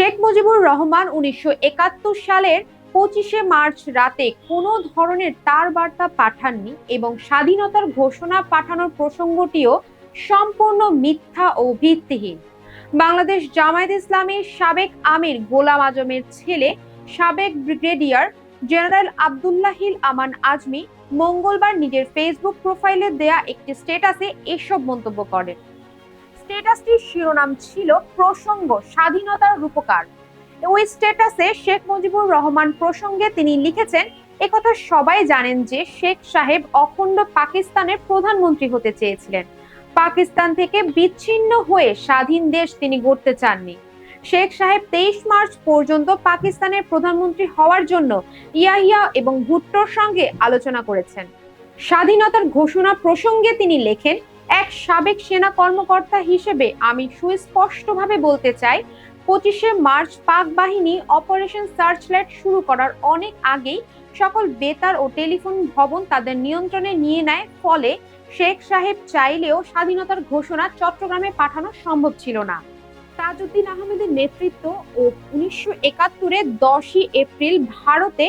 শেখ মুজিবুর রহমান উনিশশো একাত্তর সালের পঁচিশে মার্চ রাতে কোনো ধরনের তার বার্তা পাঠাননি এবং স্বাধীনতার ঘোষণা পাঠানোর প্রসঙ্গটিও সম্পূর্ণ মিথ্যা ও ভিত্তিহীন। বাংলাদেশ জামায়াত ইসলামের সাবেক আমির গোলাম আজমের ছেলে, সাবেক ব্রিগেডিয়ার জেনারেল আবদুল্লাহিল আমান আজমি মঙ্গলবার নিজের ফেসবুক প্রোফাইলে দেয়া একটি স্ট্যাটাসে এসব মন্তব্য করেন। স্ট্যাটাসটির শিরোনাম ছিল প্রসঙ্গ, স্বাধীনতার রূপকার। ওই স্ট্যাটাসে শেখ মুজিবুর রহমান প্রসঙ্গে তিনি লিখেছেন, একথা সবাই জানেন যে শেখ সাহেব অখণ্ড পাকিস্তানের প্রধানমন্ত্রী হতে চেয়েছিলেন। পাকিস্তান থেকে বিচ্ছিন্ন হয়ে স্বাধীন দেশ তিনি গড়তে চাননি। শেখ সাহেব তেইশ মার্চ পর্যন্ত পাকিস্তানের প্রধানমন্ত্রী হওয়ার জন্য ইয়াহিয়া এবং ভুট্টোর সঙ্গে আলোচনা করেছেন। স্বাধীনতার ঘোষণা প্রসঙ্গে তিনি লেখেন এক সাবেক সেনা কর্মকর্তা হিসেবে আমি সুস্পষ্টভাবে বলতে চাই, পঁচিশে মার্চ পাক বাহিনী অপারেশন সার্চলাইট শুরু করার অনেক আগেই সকল বেতার ও টেলিফোন ভবন তাদের নিয়ন্ত্রণে নিয়ে নেয়, ফলে শেখ সাহেব চাইলেও স্বাধীনতার ঘোষণা চট্টগ্রামে পাঠানো সম্ভব ছিল না। তাজউদ্দিন আহমেদের নেতৃত্ব ও উনিশশো একাত্তরে দশই এপ্রিল ভারতে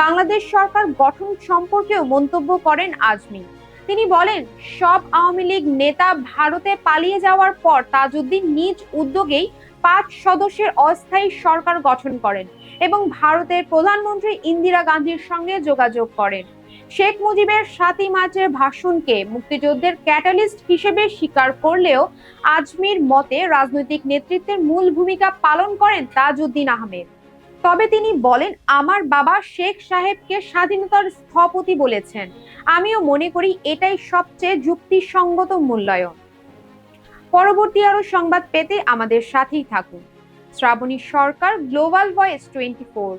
বাংলাদেশ সরকার গঠন সম্পর্কেও মন্তব্য করেন আজমি। তিনি বলেন, সব আওয়ামী লীগ নেতা ভারতে পালিয়ে যাওয়ার পর তাজউদ্দিন নিজ উদ্যোগেই পাঁচ সদস্যের অস্থায়ী সরকার গঠন করেন এবং ভারতের প্রধানমন্ত্রী ইন্দিরা গান্ধীর সঙ্গে যোগাযোগ করেন। শেখ মুজিবের সাতই মার্চের ভাষণকে মুক্তিযুদ্ধের ক্যাটালিস্ট হিসেবে স্বীকার করলেও আজমির মতে রাজনৈতিক নেতৃত্বের মূল ভূমিকা পালন করেন তাজউদ্দিন আহমেদ। তবে তিনি বলেন, আমার বাবা শেখ সাহেবকে স্বাধীনতার স্থপতি বলেছেন। আমিও মনে করি এটাই সবচেয়ে যুক্তিসঙ্গত মূল্যায়ন। পরবর্তী আরও সংবাদ পেতে আমাদের সাথেই থাকুন। Shrabani Sarkar global voice twenty four